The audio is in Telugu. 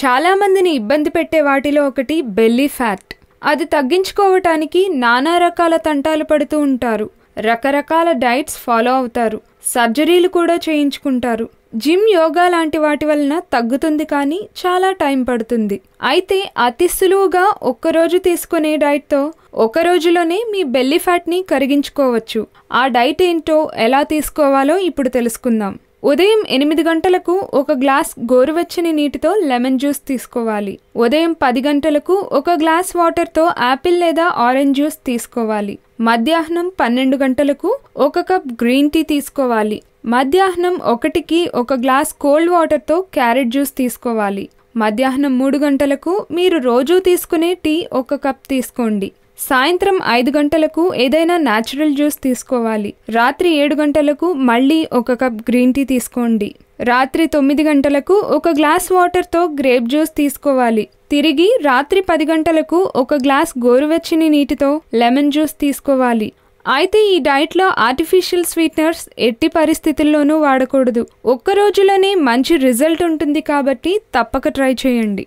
చాలామందిని ఇబ్బంది పెట్టే వాటిలో ఒకటి బెల్లీ ఫ్యాట్. అది తగ్గించుకోవటానికి నానా రకాల తంటాలు పడుతూ ఉంటారు. రకరకాల డైట్స్ ఫాలో అవుతారు. సర్జరీలు కూడా చేయించుకుంటారు. జిమ్ యోగా లాంటి వాటి వలన తగ్గుతుంది కానీ చాలా టైం పడుతుంది. అయితే అతి సులువుగా ఒక్కరోజు తీసుకునే డైట్తో ఒక రోజులోనే మీ బెల్లీ ఫ్యాట్ని కరిగించుకోవచ్చు. ఆ డైట్ ఏంటో ఎలా తీసుకోవాలో ఇప్పుడు తెలుసుకుందాం. ఉదయం ఎనిమిది గంటలకు ఒక గ్లాస్ గోరువెచ్చని నీటితో లెమన్ జ్యూస్ తీసుకోవాలి. ఉదయం పది గంటలకు ఒక గ్లాస్ వాటర్తో యాపిల్ లేదా ఆరెంజ్ జ్యూస్ తీసుకోవాలి. మధ్యాహ్నం పన్నెండు గంటలకు ఒక కప్ గ్రీన్ టీ తీసుకోవాలి. మధ్యాహ్నం ఒకటికి ఒక గ్లాస్ కోల్డ్ వాటర్తో క్యారెట్ జ్యూస్ తీసుకోవాలి. మధ్యాహ్నం మూడు గంటలకు మీరు రోజూ తీసుకునే టీ ఒక కప్ తీసుకోండి. సాయంత్రం ఐదు గంటలకు ఏదైనా న్యాచురల్ జ్యూస్ తీసుకోవాలి. రాత్రి ఏడు గంటలకు మళ్ళీ ఒక కప్ గ్రీన్ టీ తీసుకోండి. రాత్రి తొమ్మిది గంటలకు ఒక గ్లాస్ వాటర్తో గ్రేప్ జ్యూస్ తీసుకోవాలి. తిరిగి రాత్రి పది గంటలకు ఒక గ్లాస్ గోరువెచ్చని నీటితో లెమన్ జ్యూస్ తీసుకోవాలి. అయితే ఈ డైట్లో ఆర్టిఫిషియల్ స్వీట్నర్స్ ఎట్టి పరిస్థితుల్లోనూ వాడకూడదు. ఒక్క రోజులోనే మంచి రిజల్ట్ ఉంటుంది కాబట్టి తప్పక ట్రై చేయండి.